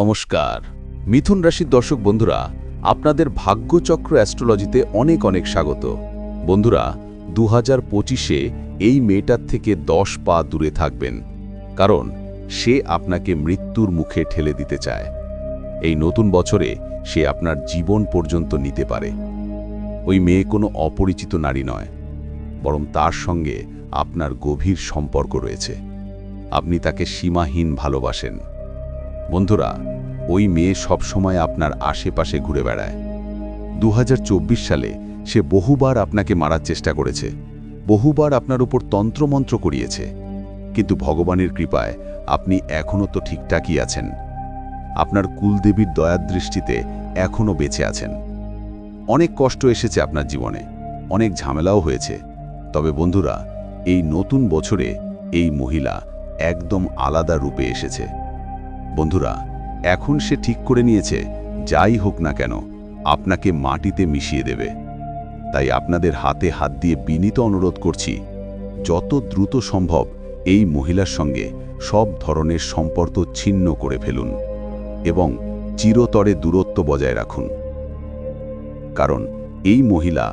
নমস্কার। মিথুন রাশির দর্শক বন্ধুরা, আপনাদের ভাগ্যচক্র অ্যাস্ট্রোলজিতে অনেক অনেক স্বাগত। বন্ধুরা দু হাজার পঁচিশে এই মেয়েটার থেকে দশ পা দূরে থাকবেন, কারণ সে আপনাকে মৃত্যুর মুখে ঠেলে দিতে চায়। এই নতুন বছরে সে আপনার জীবন পর্যন্ত নিতে পারে। ওই মেয়ে কোনো অপরিচিত নারী নয়, বরং তার সঙ্গে আপনার গভীর সম্পর্ক রয়েছে। আপনি তাকে সীমাহীন ভালোবাসেন। বন্ধুরা, ওই মেয়ে সবসময় আপনার আশেপাশে ঘুরে বেড়ায়। দু হাজার চব্বিশ সালে সে বহুবার আপনাকে মারার চেষ্টা করেছে, বহুবার আপনার উপর তন্ত্রমন্ত্র করিয়েছে। কিন্তু ভগবানের কৃপায় আপনি এখনও তো ঠিকঠাকই আছেন। আপনার কুলদেবীর দয়ার দৃষ্টিতে এখনও বেঁচে আছেন। অনেক কষ্ট এসেছে আপনার জীবনে, অনেক ঝামেলাও হয়েছে। তবে বন্ধুরা, এই নতুন বছরে এই মহিলা একদম আলাদা রূপে এসেছে। বন্ধুরা, এখন সে ঠিক করে নিয়েছে, যাই হোক না কেন, আপনাকে মাটিতে মিশিয়ে দেবে। তাই আপনাদের হাতে হাত দিয়ে বিনীত অনুরোধ করছি, যত দ্রুত সম্ভব এই মহিলার সঙ্গে সব ধরনের সম্পর্ক ছিন্ন করে ফেলুন এবং চিরতরে দূরত্ব বজায় রাখুন। কারণ এই মহিলা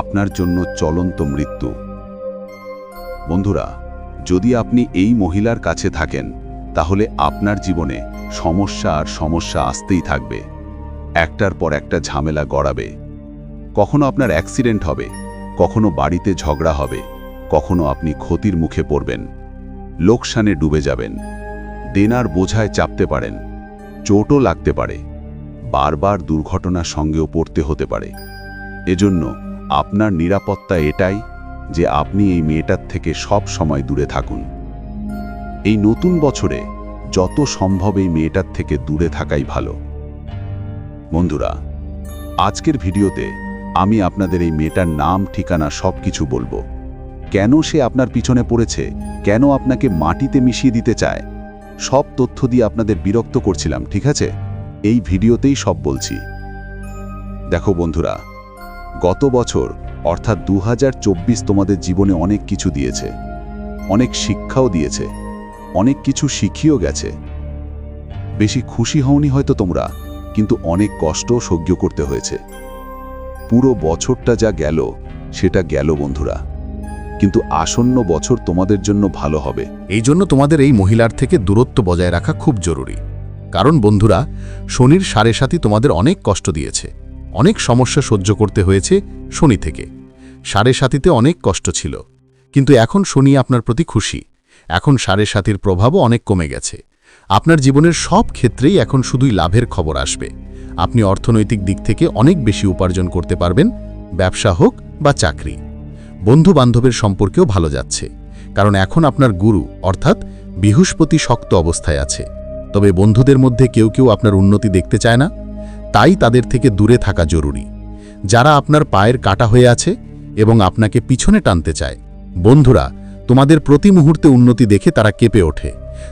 আপনার জন্য চলন্ত মৃত্যু। বন্ধুরা, যদি আপনি এই মহিলার কাছে থাকেন তাহলে আপনার জীবনে সমস্যা আর সমস্যা আসতেই থাকবে। একটার পর একটা ঝামেলা গড়াবে। কখনো আপনার অ্যাক্সিডেন্ট হবে, কখনো বাড়িতে ঝগড়া হবে, কখনো আপনি ক্ষতির মুখে পড়বেন, লোকসানে ডুবে যাবেন, দেনার বোঝায় চাপতে পারেন, চোটও লাগতে পারে, বারবার দুর্ঘটনার সঙ্গেও পড়তে হতে পারে। এজন্য আপনার নিরাপত্তা এটাই যে আপনি এই মেয়েটার থেকে সব সময় দূরে থাকুন। এই নতুন বছরে যত সম্ভব এই মেয়েটার থেকে দূরে থাকাই ভালো। বন্ধুরা, আজকের ভিডিওতে আমি আপনাদের এই মেয়েটার নাম, ঠিকানা সব কিছু বলব। কেন সে আপনার পিছনে পড়েছে? কেন আপনাকে মাটিতে মিশিয়ে দিতে চায়? সব তথ্য দিয়ে আপনাদের বিরক্ত করছিলাম, ঠিক আছে? এই ভিডিওতেই সব বলছি। দেখো বন্ধুরা, গত বছর, অর্থাৎ দু হাজার চব্বিশ তোমাদের জীবনে অনেক কিছু দিয়েছে। অনেক শিক্ষাও দিয়েছে। অনেক কিছু শিখিয়েও গেছে। বেশি খুশি হওনি হয়তো তোমরা, কিন্তু অনেক কষ্ট সহ্য করতে হয়েছে। পুরো বছরটা যা গেল, সেটা গেল বন্ধুরা। কিন্তু আসন্ন বছর তোমাদের জন্য ভালো হবে। এই জন্য তোমাদের এই মহিলার থেকে দূরত্ব বজায় রাখা খুব জরুরি। কারণ বন্ধুরা, শনির সাড়ে সাথী তোমাদের অনেক কষ্ট দিয়েছে। অনেক সমস্যা সহ্য করতে হয়েছে শনি থেকে। সাড়ে সাথীতে অনেক কষ্ট ছিল। কিন্তু এখন শনি আপনার প্রতি খুশি। এখন সাড়ে সাথীর প্রভাবও অনেক কমে গেছে। আপনার জীবনের সব ক্ষেত্রেই এখন শুধুই লাভের খবর আসবে। আপনি অর্থনৈতিক দিক থেকে অনেক বেশি উপার্জন করতে পারবেন, ব্যবসা হোক বা চাকরি। বন্ধু বান্ধবের সম্পর্কেও ভালো যাচ্ছে, কারণ এখন আপনার গুরু, অর্থাৎ বৃহস্পতি শক্ত অবস্থায় আছে। তবে বন্ধুদের মধ্যে কেউ কেউ আপনার উন্নতি দেখতে চায় না, তাই তাদের থেকে দূরে থাকা জরুরি। যারা আপনার পায়ের কাটা হয়ে আছে এবং আপনাকে পিছনে টানতে চায়, বন্ধুরা তোমাদের প্রতি মুহূর্তে উন্নতি দেখে তারা কেঁপে ওঠে।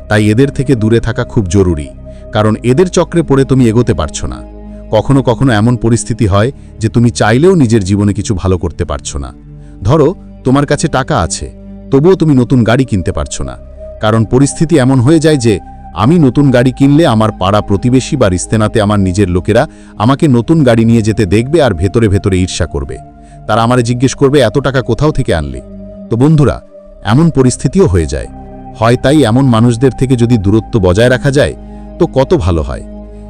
তাই এদের থেকে দূরে থাকা খুব জরুরি, কারণ এদের চক্রে পড়ে তুমি এগোতে পারছ না। কখনো কখনো এমন পরিস্থিতি হয় যে তুমি চাইলেও নিজের জীবনে কিছু ভালো করতে পারছ না। ধরো, তোমার কাছে টাকা আছে, তবুও তুমি নতুন গাড়ি কিনতে পারছ না। কারণ পরিস্থিতি এমন হয়ে যায় যে, আমি নতুন গাড়ি কিনলে আমার পাড়া প্রতিবেশী বা রিস্তেনাতে আমার নিজের লোকেরা আমাকে নতুন গাড়ি নিয়ে যেতে দেখবে আর ভেতরে ভেতরে ঈর্ষা করবে। তারা আমারে জিজ্ঞেস করবে, এত টাকা কোথাও থেকে আনলি? তো বন্ধুরা এমন পরিস্থিতিও হয়ে যায়। হয় তাই এমন মানুষদের থেকে যদি দূরত্ব বজায় রাখা যায়, তো কত ভালো হয়।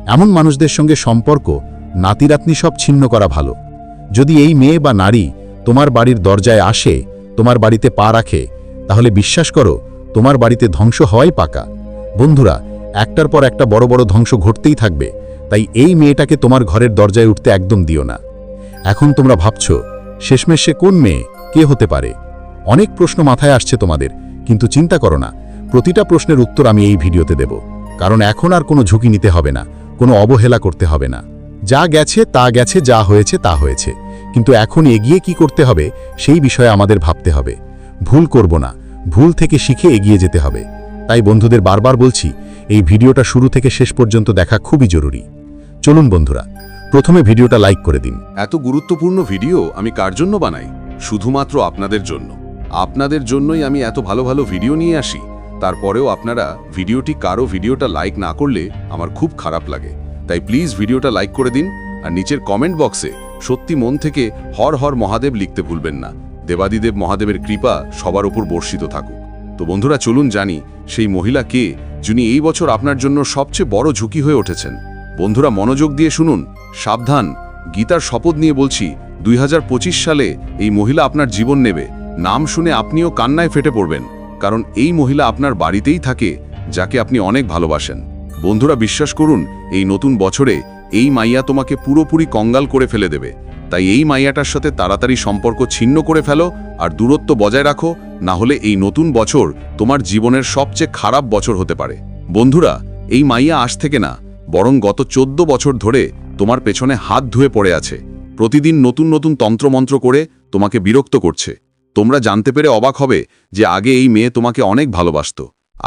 এমন মানুষদের সঙ্গে সম্পর্ক নাতিরাতনি সব ছিন্ন করা ভালো। যদি এই মেয়ে বা নারী তোমার বাড়ির দরজায় আসে, তোমার বাড়িতে পা রাখে, তাহলে বিশ্বাস করো, তোমার বাড়িতে ধ্বংস হওয়াই পাকা। বন্ধুরা, একটার পর একটা বড় বড় ধ্বংস ঘটতেই থাকবে, তাই এই মেয়েটাকে তোমার ঘরের দরজায় উঠতে একদম দিও না। এখন তোমরা ভাবছ, শেষমেশ কোন মেয়ে, কে হতে পারে? অনেক প্রশ্ন মাথায় আসছে তোমাদের, কিন্তু চিন্তা করো না। প্রতিটা প্রশ্নের উত্তর আমি এই ভিডিওতে দেব। কারণ এখন আর কোনো ঝুঁকি নিতে হবে না, কোনো অবহেলা করতে হবে না। যা গেছে, তা গেছে, যা হয়েছে, তা হয়েছে। কিন্তু এখন এগিয়ে কি করতে হবে, সেই বিষয়ে আমাদের ভাবতে হবে। ভুল করব না, ভুল থেকে শিখে এগিয়ে যেতে হবে। তাই বন্ধুদের বারবার বলছি, এই ভিডিওটা শুরু থেকে শেষ পর্যন্ত দেখা খুবই জরুরি। চলুন বন্ধুরা, প্রথমে ভিডিওটা লাইক করে দিন। এত গুরুত্বপূর্ণ ভিডিও আমি কার জন্য বানাই? শুধুমাত্র আপনাদের জন্য। আপনাদের জন্যই আমি এত ভালো ভালো ভিডিও নিয়ে আসি। তারপরেও আপনারা ভিডিওটি কারও ভিডিওটা লাইক না করলে আমার খুব খারাপ লাগে। তাই প্লিজ ভিডিওটা লাইক করে দিন আর নিচের কমেন্ট বক্সে সত্যি মন থেকে হর হর মহাদেব লিখতে ভুলবেন না। দেবাদিদেব মহাদেবের কৃপা সবার উপর বর্ষিত থাকুক। তো বন্ধুরা চলুন জানি সেই মহিলা কে যিনি এই বছর আপনার জন্য সবচেয়ে বড় ঝুঁকি হয়ে উঠেছেন। বন্ধুরা মনোযোগ দিয়ে শুনুন। সাবধান। গীতার শপথ নিয়ে বলছি, দুই হাজার পঁচিশ সালে এই মহিলা আপনার জীবন নেবে। নাম শুনে আপনিও কান্নায় ফেটে পড়বেন, কারণ এই মহিলা আপনার বাড়িতেই থাকে, যাকে আপনি অনেক ভালোবাসেন। বন্ধুরা, বিশ্বাস করুন, এই নতুন বছরে এই মাইয়া তোমাকে পুরোপুরি কঙ্গাল করে ফেলে দেবে। তাই এই মাইয়াটার সাথে তাড়াতাড়ি সম্পর্ক ছিন্ন করে ফেলো আর দূরত্ব বজায় রাখো, না হলে এই নতুন বছর তোমার জীবনের সবচেয়ে খারাপ বছর হতে পারে। বন্ধুরা, এই মাইয়া আজ থেকে না, বরং গত চোদ্দ বছর ধরে তোমার পেছনে হাত ধুয়ে পড়ে আছে। প্রতিদিন নতুন নতুন তন্ত্রমন্ত্র করে তোমাকে বিরক্ত করছে। তোমরা জানতে পেরে অবাক হবে যে আগে এই মেয়ে তোমাকে অনেক ভালোবাসত।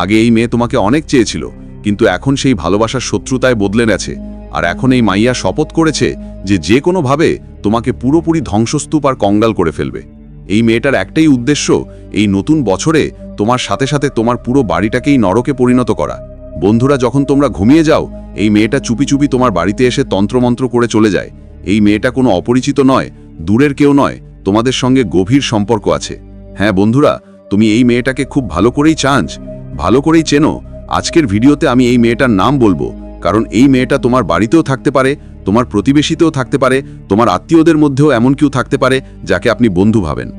আগে এই মেয়ে তোমাকে অনেক চেয়েছিল, কিন্তু এখন সেই ভালোবাসার শত্রুতায় বদলে গেছে আর এখন এই মাইয়া শপথ করেছে যে যে কোনোভাবে তোমাকে পুরোপুরি ধ্বংসস্তূপ আর কঙ্গাল করে ফেলবে। এই মেয়েটার একটাই উদ্দেশ্য এই নতুন বছরে তোমার সাথে সাথে তোমার পুরো বাড়িটাকেই নরকে পরিণত করা। বন্ধুরা, যখন তোমরা ঘুমিয়ে যাও, এই মেয়েটা চুপি চুপি তোমার বাড়িতে এসে তন্ত্রমন্ত্র করে চলে যায়। এই মেয়েটা কোনো অপরিচিত নয়, দূরের কেউ নয় তোমাদের সঙ্গে গভীর সম্পর্ক আছে। হ্যাঁ বন্ধুরা, তুমি এই মেয়েটাকে খুব ভালো করেই চাঁচ ভালো করেই চেনো। আজকের ভিডিওতে আমি এই মেয়েটার নাম বলব, কারণ এই মেয়েটা তোমার বাড়িতেও থাকতে পারে, তোমার প্রতিবেশীতেও থাকতে পারে, তোমার আত্মীয়দের মধ্যেও এমন কেউ থাকতে পারে যাকে আপনি বন্ধু ভাবেন।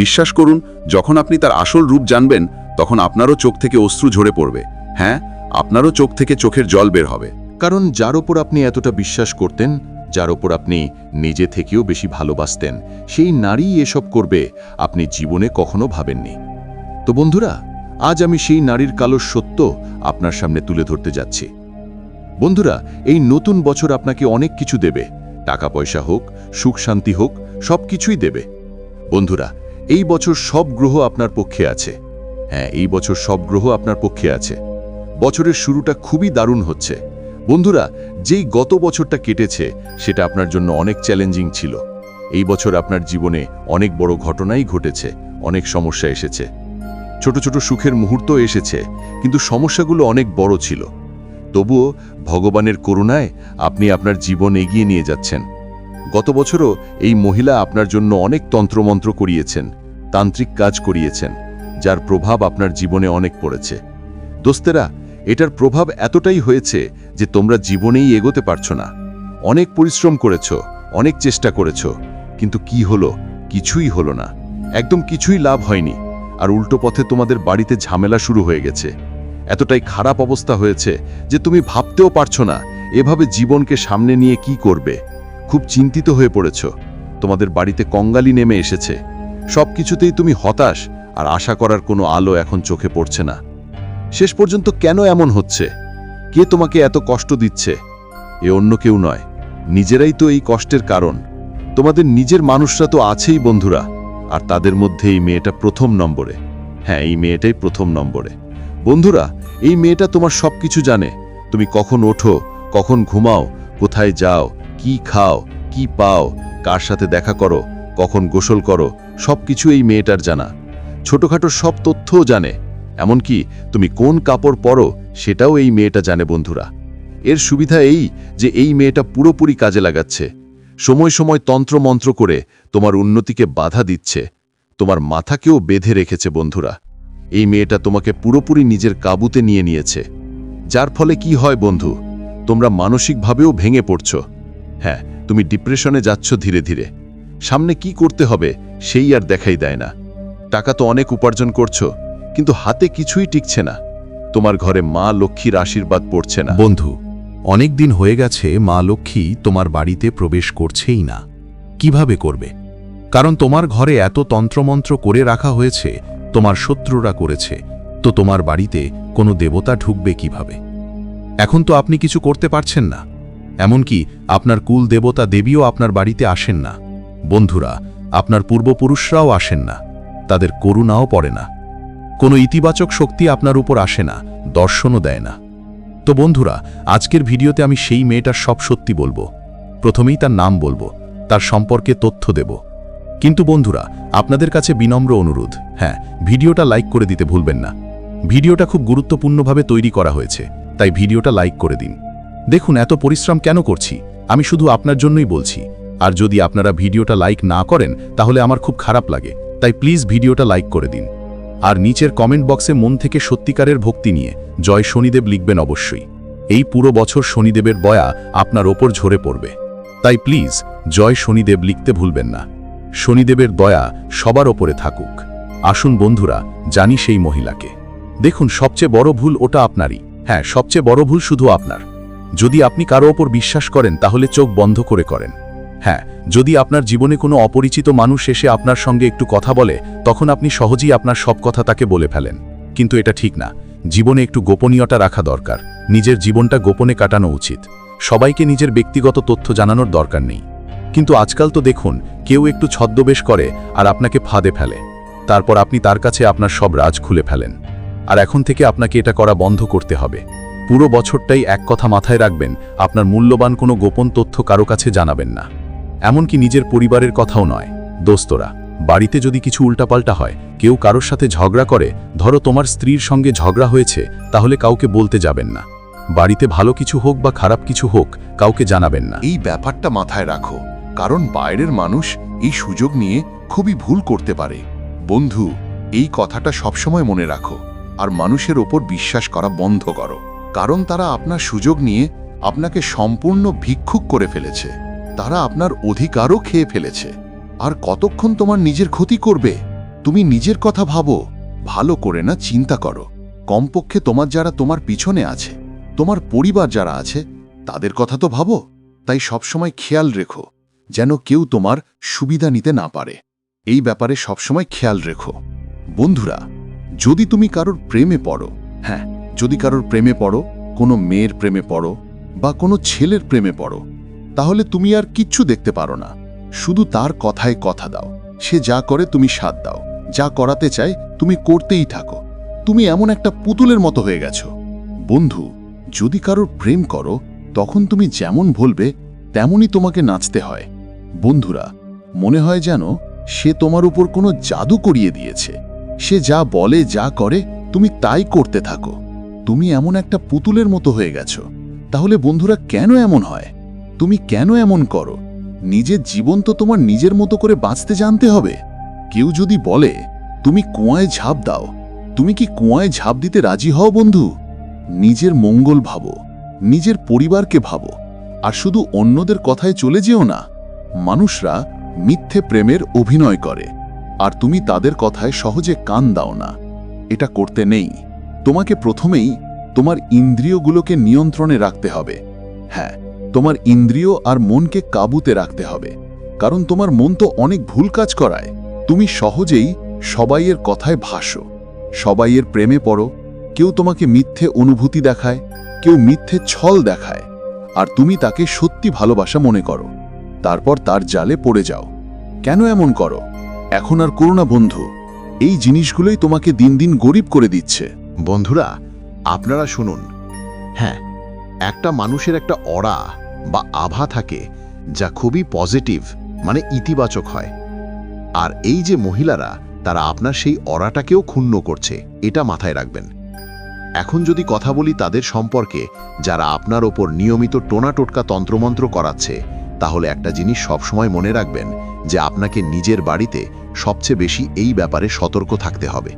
বিশ্বাস করুন, যখন আপনি তার আসল রূপ জানবেন, তখন আপনারও চোখ থেকে অশ্রু ঝরে পড়বে। হ্যাঁ আপনারও চোখ থেকে চোখের জল বের হবে। কারণ যার ওপর আপনি এতটা বিশ্বাস করতেন যার ওপর আপনি নিজে থেকেও বেশি ভালোবাসতেন, সেই নারী এসব করবে আপনি জীবনে কখনো ভাবেননি। তো বন্ধুরা, আজ আমি সেই নারীর কালো সত্য আপনার সামনে তুলে ধরতে যাচ্ছি। বন্ধুরা, এই নতুন বছর আপনাকে অনেক কিছু দেবে। টাকা পয়সা হোক সুখ শান্তি হোক সব কিছুই দেবে। বন্ধুরা, এই বছর সব গ্রহ আপনার পক্ষে আছে। হ্যাঁ এই বছর সব গ্রহ আপনার পক্ষে আছে। বছরের শুরুটা খুবই দারুণ হচ্ছে। বন্ধুরা, যেই গত বছরটা কেটেছে, সেটা আপনার জন্য অনেক চ্যালেঞ্জিং ছিল। এই বছর আপনার জীবনে অনেক বড় ঘটনাই ঘটেছে, অনেক সমস্যা এসেছে। ছোট ছোট সুখের মুহূর্ত এসেছে, কিন্তু সমস্যাগুলো অনেক বড় ছিল। তবুও ভগবানের করুণায় আপনি আপনার জীবন এগিয়ে নিয়ে যাচ্ছেন। গত বছরও এই মহিলা আপনার জন্য অনেক তন্ত্রমন্ত্র করিয়েছেন, তান্ত্রিক কাজ করিয়েছেন, যার প্রভাব আপনার জীবনে অনেক পড়েছে। দোস্তেরা, এটার প্রভাব এতটাই হয়েছে যে তোমরা জীবনেই এগোতে পারছ না। অনেক পরিশ্রম করেছ, অনেক চেষ্টা করেছ, কিন্তু কি হলো, কিছুই হলো না। একদম কিছুই লাভ হয়নি, আর উল্টো পথে তোমাদের বাড়িতে ঝামেলা শুরু হয়ে গেছে। এতটাই খারাপ অবস্থা হয়েছে যে তুমি ভাবতেও পারছ না এভাবে জীবনকে সামনে নিয়ে কি করবে। খুব চিন্তিত হয়ে পড়েছ। তোমাদের বাড়িতে কঙ্গালি নেমে এসেছে। সব কিছুতেই তুমি হতাশ, আর আশা করার কোনো আলো এখন চোখে পড়ছে না। শেষ পর্যন্ত কেন এমন হচ্ছে? কে তোমাকে এত কষ্ট দিচ্ছে? এ অন্য কেউ নয়। নিজেরাই তো এই কষ্টের কারণ। তোমাদের নিজের মানুষরা তো আছেই বন্ধুরা, আর তাদের মধ্যে এই মেয়েটা প্রথম নম্বরে। হ্যাঁ এই মেয়েটাই প্রথম নম্বরে। বন্ধুরা, এই মেয়েটা তোমার সব কিছু জানে। তুমি কখন ওঠো, কখন ঘুমাও, কোথায় যাও, কি খাও, কি পাও, কার সাথে দেখা করো, কখন গোসল করো সব কিছু এই মেয়েটার জানা। ছোটখাটো সব তথ্যও জানে। এমনকি তুমি কোন কাপড় পরো সেটাও এই মেয়েটা জানে, বন্ধুরা। এর সুবিধা এই যে এই মেয়েটা পুরোপুরি কাজে লাগাচ্ছে। সময় সময় তন্ত্রমন্ত্র করে তোমার উন্নতিকে বাধা দিচ্ছে। তোমার মাথাকেও বেঁধে রেখেছে, বন্ধুরা। এই মেয়েটা তোমাকে পুরোপুরি নিজের কাবুতে নিয়ে নিয়েছে। যার ফলে কি হয়, বন্ধু? তোমরা মানসিকভাবেও ভেঙে পড়ছ। হ্যাঁ তুমি ডিপ্রেশনে যাচ্ছ ধীরে ধীরে। সামনে কি করতে হবে, সেই আর দেখাই দেয় না। টাকা তো অনেক উপার্জন করছ। কিন্তু হাতে কিছুই টিকছে না। তোমার ঘরে মা লক্ষ্মীর আশীর্বাদ পড়ছে না। বন্ধু অনেক দিন হয়ে গেছে মা লক্ষ্মী তোমার বাড়িতে প্রবেশ করছেই না। কীভাবে করবে? কারণ তোমার ঘরে এত তন্ত্রমন্ত্র করে রাখা হয়েছে, তোমার শত্রুরা করেছে, তো তোমার বাড়িতে কোনো দেবতা ঢুকবে কীভাবে? এখন তো আপনি কিছু করতে পারছেন না। এমনকি আপনার কুল দেবতা দেবীও আপনার বাড়িতে আসেন না। বন্ধুরা, আপনার পূর্বপুরুষরাও আসেন না। তাদের করুণাও পড়ে না। কোনো ইতিবাচক শক্তি আপনার উপর আসে না, দর্শনও দেয় না। তো বন্ধুরা, আজকের ভিডিওতে আমি সেই মেয়েটার সব সত্যি বলব। প্রথমেই তার নাম বলব, তার সম্পর্কে তথ্য দেব। কিন্তু বন্ধুরা, আপনাদের কাছে বিনম্র অনুরোধ হ্যাঁ ভিডিওটা লাইক করে দিতে ভুলবেন না। ভিডিওটা খুব গুরুত্বপূর্ণভাবে তৈরি করা হয়েছে, তাই ভিডিওটা লাইক করে দিন। দেখুন, এত পরিশ্রম কেন করছি? আমি শুধু আপনার জন্যই বলছি। আর যদি আপনারা ভিডিওটা লাইক না করেন, তাহলে আমার খুব খারাপ লাগে, তাই প্লিজ ভিডিওটা লাইক করে দিন। আর নিচের কমেন্ট বক্সে মন থেকে সত্যিকারের ভক্তি নিয়ে জয় শনিদেব লিখবেন অবশ্যই। এই পুরো বছর শনিদেবের বয়া আপনার ওপর ঝরে পড়বে। তাই প্লিজ জয় শনিদেব লিখতে ভুলবেন না। শনিদেবের দয়া সবার ওপরে থাকুক। আসুন বন্ধুরা, জানি সেই মহিলাকে। দেখুন, সবচেয়ে বড় ভুল ওটা আপনারই। হ্যাঁ সবচেয়ে বড় ভুল শুধু আপনার। যদি আপনি কারও ওপর বিশ্বাস করেন, তাহলে চোখ বন্ধ করে করেন। হ্যাঁ যদি আপনার জীবনে কোনো অপরিচিত মানুষ এসে আপনার সঙ্গে একটু কথা বলে, তখন আপনি সহজেই আপনার সব কথা তাকে বলে ফেলেন। কিন্তু এটা ঠিক না। জীবনে একটু গোপনীয়তা রাখা দরকার। নিজের জীবনটা গোপনে কাটানো উচিত। সবাইকে নিজের ব্যক্তিগত তথ্য জানানোর দরকার নেই। কিন্তু আজকাল তো দেখুন, কেউ একটু ছদ্মবেশ করে আর আপনাকে ফাঁদে ফেলে। তারপর আপনি তার কাছে আপনার সব রাজ খুলে ফেলেন। আর এখন থেকে আপনাকে এটা করা বন্ধ করতে হবে। পুরো বছরটাই এক কথা মাথায় রাখবেন, আপনার মূল্যবান কোনো গোপন তথ্য কারও কাছে জানাবেন না। এমনকি নিজের পরিবারের কথাও নয়। দোস্তরা, বাড়িতে যদি কিছু উল্টাপাল্টা হয়, কেউ কারোর সাথে ঝগড়া করে, ধরো তোমার স্ত্রীর সঙ্গে ঝগড়া হয়েছে, তাহলে কাউকে বলতে যাবেন না। বাড়িতে ভালো কিছু হোক বা খারাপ কিছু হোক, কাউকে জানাবেন না। এই ব্যাপারটা মাথায় রাখো, কারণ বাইরের মানুষ এই সুযোগ নিয়ে খুবই ভুল করতে পারে। বন্ধু, এই কথাটা সবসময় মনে রাখো, আর মানুষের ওপর বিশ্বাস করা বন্ধ করো, কারণ তারা আপনার সুযোগ নিয়ে আপনাকে সম্পূর্ণ ভিক্ষুক করে ফেলেছে। তারা আপনার অধিকারও খেয়ে ফেলেছে। আর কতক্ষণ তোমার নিজের ক্ষতি করবে? তুমি নিজের কথা ভাবো। ভালো করে না চিন্তা করো। কমপক্ষে তোমার যারা তোমার পিছনে আছে, তোমার পরিবার যারা আছে, তাদের কথা তো ভাবো। তাই সবসময় খেয়াল রেখো, যেন কেউ তোমার সুবিধা নিতে না পারে। এই ব্যাপারে সবসময় খেয়াল রেখো। বন্ধুরা, যদি তুমি কারোর প্রেমে পড়ো হ্যাঁ যদি কারোর প্রেমে পড়ো, কোনো মেয়ের প্রেমে পড়ো, বা কোনো ছেলের প্রেমে পড়ো তাহলে তুমি আর কিচ্ছু দেখতে পারো না। শুধু তার কথায় কথা দাও। সে যা করে তুমি সাথ দাও। যা করাতে চায় তুমি করতেই থাকো। তুমি এমন একটা পুতুলের মতো হয়ে গেছো। বন্ধু, যদি কারোর প্রেম করো, তখন তুমি যেমন বলবে, তেমনই তোমাকে নাচতে হয়। বন্ধুরা, মনে হয় যেন সে তোমার উপর কোনো জাদু করিয়ে দিয়েছে। সে যা বলে, যা করে, তুমি তাই করতে থাকো। তুমি এমন একটা পুতুলের মতো হয়ে গেছো। তাহলে বন্ধুরা কেন এমন হয়? তুমি কেন এমন করো? নিজের জীবন তো তোমার নিজের মতো করে বাঁচতে জানতে হবে। কেউ যদি বলে, তুমি কুয়ায় ঝাঁপ দাও। তুমি কি কুয়ায় ঝাঁপ দিতে রাজি হও, বন্ধু? নিজের মঙ্গল ভাবো, নিজের পরিবারকে ভাবো, আর শুধু অন্যদের কথায় চলে যেও না। মানুষরা মিথ্যে প্রেমের অভিনয় করে, আর তুমি তাদের কথায় সহজে কান দাও না। এটা করতে নেই। তোমাকে প্রথমেই তোমার ইন্দ্রিয়গুলোকে নিয়ন্ত্রণে রাখতে হবে। হ্যাঁ তোমার ইন্দ্রিয় আর মনকে কাবুতে রাখতে হবে, কারণ তোমার মন তো অনেক ভুল কাজ করায়। তুমি সহজেই সবাইয়ের কথায় ভাসো, সবাইয়ের প্রেমে পড়ো, কেউ তোমাকে মিথ্যে অনুভূতি দেখায়, কেউ মিথ্যে ছল দেখায়, আর তুমি তাকে সত্যি ভালোবাসা মনে করো। তারপর তার জালে পড়ে যাও। কেন এমন করো? এখন আর করো না বন্ধু। এই জিনিসগুলোই তোমাকে দিন দিন গরিব করে দিচ্ছে। বন্ধুরা, আপনারা শুনুন। হ্যাঁ একটা মানুষের একটা অরা বা আভা থাকে, যা খুবই পজিটিভ মানে ইতিবাচক হয়। আর এই যে মহিলারা, তারা আপনার সেই অরাটাকেও ক্ষুণ্ণ করছে, এটা মাথায় রাখবেন। এখন যদি কথা বলি তাদের সম্পর্কে, যারা আপনার ওপর নিয়মিত টোনা টোটকা তন্ত্রমন্ত্র করাচ্ছে, তাহলে একটা জিনিস সবসময় মনে রাখবেন, যে আপনাকে নিজের বাড়িতে সবচেয়ে বেশি এই ব্যাপারে সতর্ক থাকতে হবে।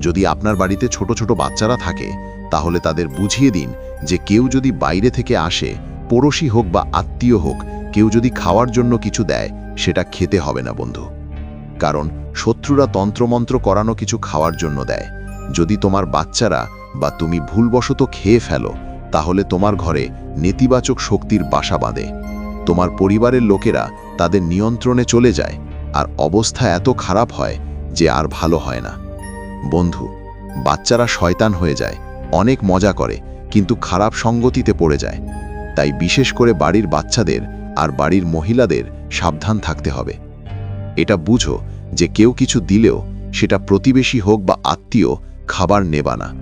যদি আপনার বাড়িতে ছোট ছোট বাচ্চারা থাকে, তাহলে তাদের বুঝিয়ে দিন যে কেউ যদি বাইরে থেকে আসে পড়োশি হোক বা আত্মীয় হোক, কেউ যদি খাওয়ার জন্য কিছু দেয়, সেটা খেতে হবে না, বন্ধু। কারণ শত্রুরা তন্ত্রমন্ত্র করানো কিছু খাওয়ার জন্য দেয়। যদি তোমার বাচ্চারা বা তুমি ভুলবশত খেয়ে ফেলো, তাহলে তোমার ঘরে নেতিবাচক শক্তির বাসা বাঁধে। তোমার পরিবারের লোকেরা তাদের নিয়ন্ত্রণে চলে যায়, আর অবস্থা এত খারাপ হয় যে আর ভালো হয় না। বন্ধু, বাচ্চারা শয়তান হয়ে যায়, অনেক মজা করে, কিন্তু খারাপ সঙ্গতিতে পড়ে যায়। তাই বিশেষ করে বাড়ির বাচ্চাদের আর বাড়ির মহিলাদের সাবধান থাকতে হবে। এটা বুঝো যে কেউ কিছু দিলেও সেটা প্রতিবেশী হোক বা আত্মীয়, খাবার নেবা না।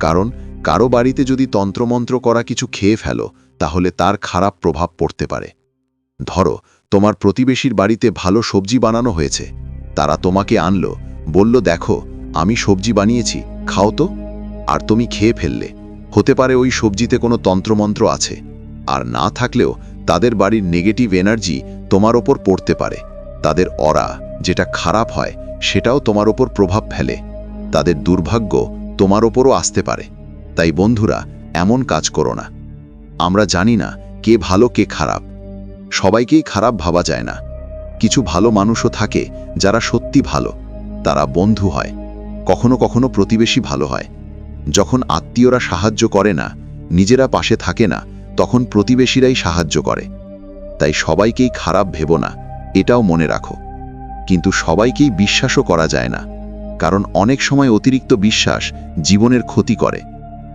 কারণ কারও বাড়িতে যদি তন্ত্রমন্ত্র করা কিছু খেয়ে ফেলো, তাহলে তার খারাপ প্রভাব পড়তে পারে। ধরো, তোমার প্রতিবেশীর বাড়িতে ভালো সবজি বানানো হয়েছে। তারা তোমাকে আনলো, বলল, দেখো, আমি সবজি বানিয়েছি, খাও তো। আর তুমি খেয়ে ফেললে। হতে পারে ওই সবজিতে কোনো তন্ত্রমন্ত্র আছে। আর না থাকলেও তাদের বাড়ির নেগেটিভ এনার্জি তোমার ওপর পড়তে পারে। তাদের অরা যেটা খারাপ হয়, সেটাও তোমার ওপর প্রভাব ফেলে। তাদের দুর্ভাগ্য তোমার ওপরও আসতে পারে। তাই বন্ধুরা, এমন কাজ করো না। আমরা জানি না কে ভালো, কে খারাপ। সবাইকেই খারাপ ভাবা যায় না। কিছু ভালো মানুষও থাকে যারা সত্যি ভালো। তারা বন্ধু হয়। কখনো কখনো প্রতিবেশী ভালো হয়। যখন আত্মীয়রা সাহায্য করে না, নিজেরা পাশে থাকে না তখন প্রতিবেশীরাই সাহায্য করে। তাই সবাইকেই খারাপ ভেব না, এটাও মনে রাখো। কিন্তু সবাইকেই বিশ্বাসও করা যায় না, কারণ অনেক সময় অতিরিক্ত বিশ্বাস জীবনের ক্ষতি করে।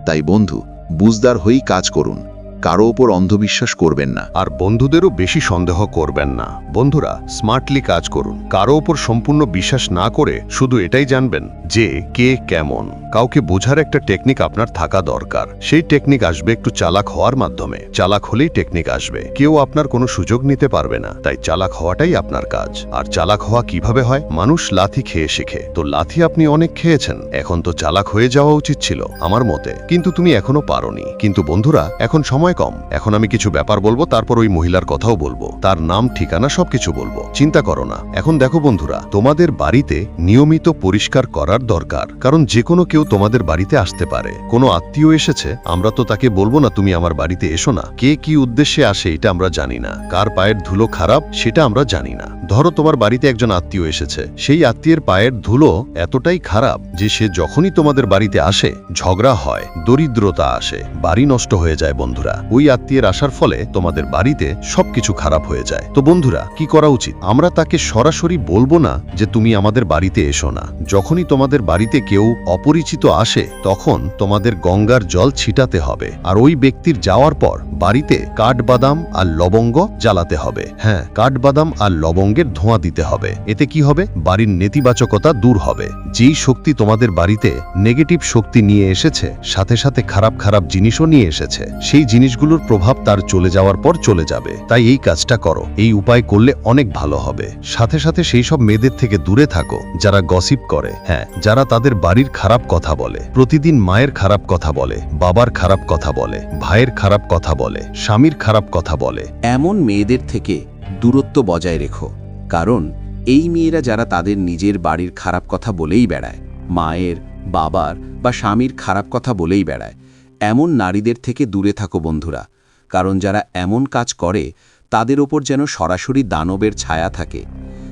তাই বন্ধু, বুঝদার হয়েই কাজ করুন। কারও ওপর অন্ধবিশ্বাস করবেন না। আর বন্ধুদেরও বেশি সন্দেহ করবেন না। বন্ধুরা স্মার্টলি কাজ করুন। কারও ওপর সম্পূর্ণ বিশ্বাস না করে শুধু এটাই জানবেন যে কে কেমন। কাউকে বোঝার একটা টেকনিক আপনার থাকা দরকার। সেই টেকনিক আসবে একটু চালাক হওয়ার মাধ্যমে। চালাক হলেই টেকনিক আসবে। কেউ আপনার কোনো সুযোগ নিতে পারবে না। তাই চালাক হওয়াটাই আপনার কাজ। আর চালাক হওয়া কীভাবে হয়? মানুষ লাথি খেয়ে শেখে। তো লাথি আপনি অনেক খেয়েছেন। এখন তো চালাক হয়ে যাওয়া উচিত ছিল, আমার মতে। কিন্তু তুমি এখনও পারোনি। কিন্তু বন্ধুরা, এখন সময় কম। এখন আমি কিছু ব্যাপার বলব, তারপর ওই মহিলার কথাও বলব। তার নাম, ঠিকানা সবকিছু বলব। চিন্তা করো না। এখন দেখো বন্ধুরা, তোমাদের বাড়িতে নিয়মিত পরিষ্কার করার দরকার। কারণ যে কোনো কেউ তোমাদের বাড়িতে আসতে পারে। কোনো আত্মীয় এসেছে, আমরা তো তাকে বলব না, তুমি আমার বাড়িতে এসো না। কে কি উদ্দেশ্যে আসে, এটা আমরা জানি না। কার পায়ের ধুলো খারাপ, সেটা আমরা জানি না। ধরো তোমার বাড়িতে একজন আত্মীয় এসেছে। সেই আত্মীয়ের পায়ের ধুলো এতটাই খারাপ যে সে যখনই তোমাদের বাড়িতে আসে, ঝগড়া হয়, দরিদ্রতা আসে, বাড়ি নষ্ট হয়ে যায় বন্ধুরা। ওই আত্মীয়ের আসার ফলে তোমাদের বাড়িতে সবকিছু খারাপ হয়ে যায়। তো বন্ধুরা, কি করা উচিত? আমরা তাকে সরাসরি বলব না যে তুমি আমাদের বাড়িতে এসো না। যখনই তোমাদের বাড়িতে কেউ অপরিচিত আসে, তখন তোমাদের গঙ্গার জল ছিটাতে হবে। আর ওই ব্যক্তির যাওয়ার পর বাড়িতে কাঠবাদাম আর লবঙ্গ জ্বালাতে হবে। হ্যাঁ কাঠবাদাম আর লবঙ্গের ধোঁয়া দিতে হবে। এতে কি হবে? বাড়ির নেতিবাচকতা দূর হবে। যেই শক্তি তোমাদের বাড়িতে নেগেটিভ শক্তি নিয়ে এসেছে, সাথে সাথে খারাপ খারাপ জিনিসও নিয়ে এসেছে। সেই জিনিসগুলোর প্রভাব তার চলে যাওয়ার পর চলে যাবে। তাই এই কাজটা করো। এই উপায় করলে অনেক ভালো হবে। সাথে সাথে সেই সব মেয়েদের থেকে দূরে থাকো, যারা গসিপ করে। হ্যাঁ যারা তাদের বাড়ির খারাপ কথা বলে। প্রতিদিন মায়ের খারাপ কথা বলে, বাবার খারাপ কথা বলে, ভাইয়ের খারাপ কথা বলে, স্বামীর খারাপ কথা বলে। এমন মেয়েদের থেকে দূরত্ব বজায় রেখো। কারণ এই মেয়েরা যারা তাদের নিজের বাড়ির খারাপ কথা বলেই বেড়ায়, মায়ের, বাবার বা স্বামীর খারাপ কথা বলেই বেড়ায়। এমন নারীদের থেকে দূরে থাকো বন্ধুরা, কারণ যারা এমন কাজ করে, তাদের ওপর যেন সরাসরি দানবের ছায়া থাকে,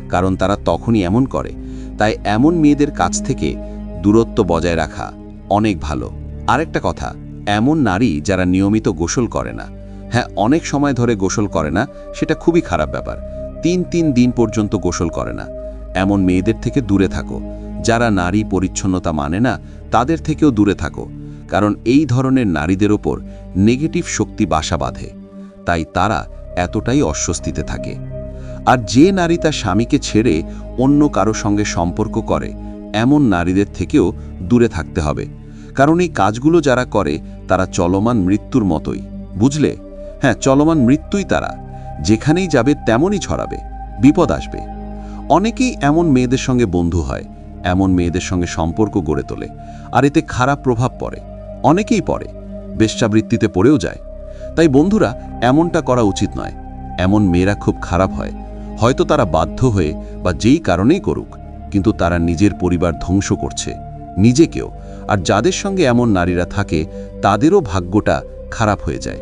কারণ তারা তখনই এমন করে। তাই এমন মেয়েদের কাছ থেকে দূরত্ব বজায় রাখা অনেক ভালো। আরেকটা কথা, এমন নারী যারা নিয়মিত গোসল করে না। হ্যাঁ অনেক সময় ধরে গোসল করে না, সেটা খুবই খারাপ ব্যাপার। তিন তিন দিন পর্যন্ত গোসল করে না। এমন মেয়েদের থেকে দূরে থাকো। যারা নারী পরিচ্ছন্নতা মানে না, তাদের থেকেও দূরে থাকো। কারণ এই ধরনের নারীদের ওপর নেগেটিভ শক্তি বাসা বাঁধে, তাই তারা এতটাই অস্বস্তিতে থাকে। আর যে নারী তার স্বামীকে ছেড়ে অন্য কারও সঙ্গে সম্পর্ক করে, এমন নারীদের থেকেও দূরে থাকতে হবে, কারণ এই কাজগুলো যারা করে, তারা চলমান মৃত্যুর মতোই। বুঝলে? হ্যাঁ চলমান মৃত্যুই তারা। যেখানেই যাবে, তেমনই ছড়াবে, বিপদ আসবে। অনেকেই এমন মেয়েদের সঙ্গে বন্ধু হয়, এমন মেয়েদের সঙ্গে সম্পর্ক গড়ে তোলে, আর এতে খারাপ প্রভাব পড়ে। অনেকেই পড়ে, বেশ্যাবৃত্তিতে পড়েও যায়। তাই বন্ধুরা, এমনটা করা উচিত নয়। এমন মেয়েরা খুব খারাপ হয়। হয়তো তারা বাধ্য হয়ে বা যেই কারণেই করুক, কিন্তু তারা নিজের পরিবার ধ্বংস করছে, নিজেকেও। আর যাদের সঙ্গে এমন নারীরা থাকে, তাদেরও ভাগ্যটা খারাপ হয়ে যায়।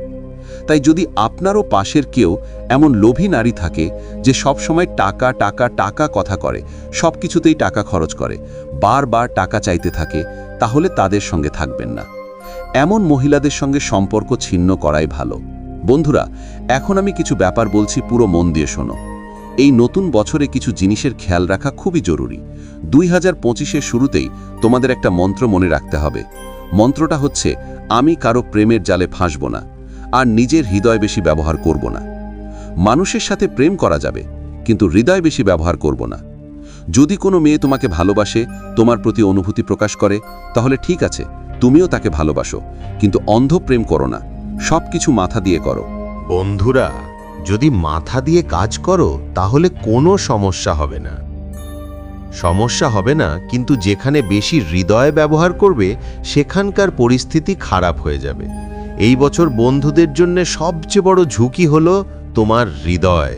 তাই যদি আপনারও পাশের কেউ এমন লোভী নারী থাকে, যে সব সময় টাকা টাকা টাকা কথা করে সব কিছুতেই টাকা খরচ করে, বারবার টাকা চাইতে থাকে, তাহলে তাদের সঙ্গে থাকবেন না। এমন মহিলাদের সঙ্গে সম্পর্ক ছিন্ন করাই ভালো। বন্ধুরা, এখন আমি কিছু ব্যাপার বলছি পুরো মন দিয়ে শোনো। এই নতুন বছরে কিছু জিনিসের খেয়াল রাখা খুবই জরুরি। দুই হাজার পঁচিশের শুরুতেই তোমাদের একটা মন্ত্র মনে রাখতে হবে। মন্ত্রটা হচ্ছে, আমি কারও প্রেমের জালে ফাঁসব না, আর নিজের হৃদয় বেশি ব্যবহার করব না। মানুষের সাথে প্রেম করা যাবে, কিন্তু হৃদয় বেশি ব্যবহার করব না। যদি কোনো মেয়ে তোমাকে ভালোবাসে, তোমার প্রতি অনুভূতি প্রকাশ করে, তাহলে ঠিক আছে তুমিও তাকে ভালোবাসো, কিন্তু অন্ধ প্রেম করো না সব কিছু মাথা দিয়ে করো। বন্ধুরা, যদি মাথা দিয়ে কাজ করো, তাহলে কোনো সমস্যা হবে না। সমস্যা হবে না, কিন্তু যেখানে বেশি হৃদয় ব্যবহার করবে, সেখানকার পরিস্থিতি খারাপ হয়ে যাবে। এই বছর বন্ধুদের জন্য সবচেয়ে বড় ঝুঁকি হলো তোমার হৃদয়।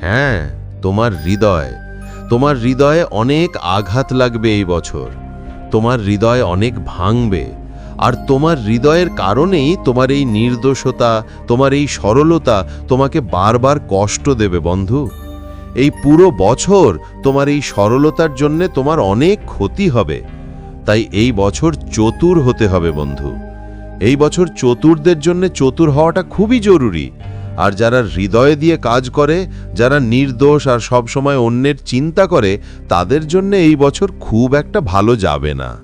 হ্যাঁ তোমার হৃদয়। তোমার হৃদয়ে অনেক আঘাত লাগবে এই বছর। তোমার হৃদয় অনেক ভাঙবে। আর তোমার হৃদয়ের কারণেই তোমার এই নির্দোষতা, তোমার এই সরলতা তোমাকে বারবার কষ্ট দেবে বন্ধু। এই পুরো বছর তোমার এই সরলতার জন্য তোমার অনেক ক্ষতি হবে। তাই এই বছর চতুর হতে হবে বন্ধু। এই বছর চতুরদের জন্য চতুর হওয়াটা খুবই জরুরি। আর যারা হৃদয় দিয়ে কাজ করে, যারা নির্দোষ আর সবসময় অন্যের চিন্তা করে, তাদের জন্য এই বছর খুব একটা ভালো যাবে না।